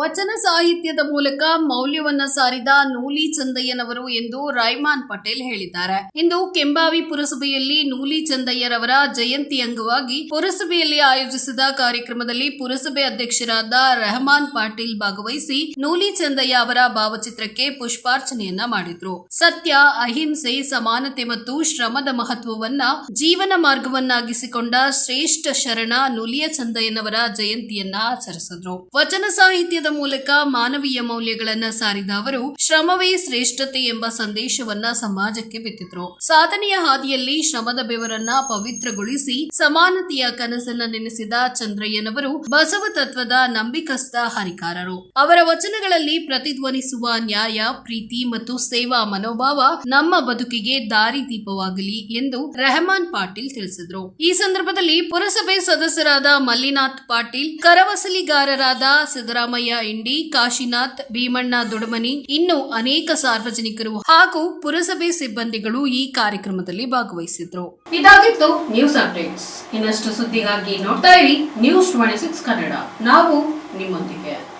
ವಚನ ಸಾಹಿತ್ಯದ ಮೂಲಕ ಮೌಲ್ಯವನ್ನ ಸಾರಿದ ನೂಲಿ ಚಂದಯ್ಯನವರು ಎಂದು ರೈಮಾನ್ ಪಟೇಲ್ ಹೇಳಿದ್ದಾರೆ. ಇಂದು ಕೆಂಬಾವಿ ಪುರಸಭೆಯಲ್ಲಿ ನೂಲಿ ಚಂದಯ್ಯರವರ ಜಯಂತಿ ಅಂಗವಾಗಿ ಪುರಸಭೆಯಲ್ಲಿ ಆಯೋಜಿಸಿದ ಕಾರ್ಯಕ್ರಮದಲ್ಲಿ ಪುರಸಭೆ ಅಧ್ಯಕ್ಷರಾದ ರೆಹಮಾನ್ ಪಾಟೀಲ್ ಭಾಗವಹಿಸಿ ನೂಲಿ ಚಂದಯ್ಯ ಅವರ ಭಾವಚಿತ್ರಕ್ಕೆ ಪುಷ್ಪಾರ್ಚನೆಯನ್ನ ಮಾಡಿದ್ರು. ಸತ್ಯ, ಅಹಿಂಸೆ, ಸಮಾನತೆ ಮತ್ತು ಶ್ರಮದ ಮಹತ್ವವನ್ನ ಜೀವನ ಮಾರ್ಗವನ್ನಾಗಿಸಿಕೊಂಡ ಶ್ರೇಷ್ಠ ಶರಣ ನೂಲಿಯ ಚಂದಯ್ಯನವರ ಜಯಂತಿಯನ್ನ ಆಚರಿಸಿದ್ರು. ವಚನ ಸಾಹಿತ್ಯದ ಮೂಲಕ ಮಾನವೀಯ ಮೌಲ್ಯಗಳನ್ನ ಸಾರಿದ ಅವರು, ಶ್ರಮವೇ ಶ್ರೇಷ್ಠತೆ ಎಂಬ ಸಂದೇಶವನ್ನ ಸಮಾಜಕ್ಕೆ ಬಿತ್ತಿದ್ರು. ಸಾಧನೆಯ ಹಾದಿಯಲ್ಲಿ ಶ್ರಮದ ಬೆವರನ್ನ ಪವಿತ್ರಗೊಳಿಸಿ ಸಮಾನತೆಯ ಕನಸನ್ನ ನೆನೆಸಿದ ಚಂದ್ರಯ್ಯನವರು ಬಸವ ತತ್ವದ ನಂಬಿಕಸ್ಥ ಹರಿಕಾರರು. ಅವರ ವಚನಗಳಲ್ಲಿ ಪ್ರತಿಧ್ವನಿಸುವ ನ್ಯಾಯ, ಪ್ರೀತಿ ಮತ್ತು ಸೇವಾ ಮನೋಭಾವ ನಮ್ಮ ಬದುಕಿಗೆ ದಾರಿದೀಪವಾಗಲಿ ಎಂದು ರೆಹಮಾನ್ ಪಾಟೀಲ್ ತಿಳಿಸಿದ್ರು. ಈ ಸಂದರ್ಭದಲ್ಲಿ ಪುರಸಭೆ ಸದಸ್ಯರಾದ ಮಲ್ಲಿನಾಥ್ ಪಾಟೀಲ್, ಕರವಸಲಿಗಾರರಾದ ಸಿದ್ದರಾಮಯ್ಯ ಇಂಡಿ, ಕಾಶಿನಾಥ್, ಭೀಮಣ್ಣ, ದೊಡಮನಿ, ಇನ್ನು ಅನೇಕ ಸಾರ್ವಜನಿಕರು ಹಾಗೂ ಪುರಸಭೆ ಸಿಬ್ಬಂದಿಗಳು ಈ ಕಾರ್ಯಕ್ರಮದಲ್ಲಿ ಭಾಗವಹಿಸಿದ್ರು. ಇದಾಗಿತ್ತು ನ್ಯೂಸ್ ಅಪ್ಡೇಟ್ಸ್. ಇನ್ನಷ್ಟು ಸುದ್ದಿಗಾಗಿ ನೋಡ್ತಾ ಇರಿ ನ್ಯೂಸ್ ಟ್ವೆಂಟಿ ಸಿಕ್ಸ್ ಕನ್ನಡ. ನಾವು ನಿಮ್ಮೊಂದಿಗೆ.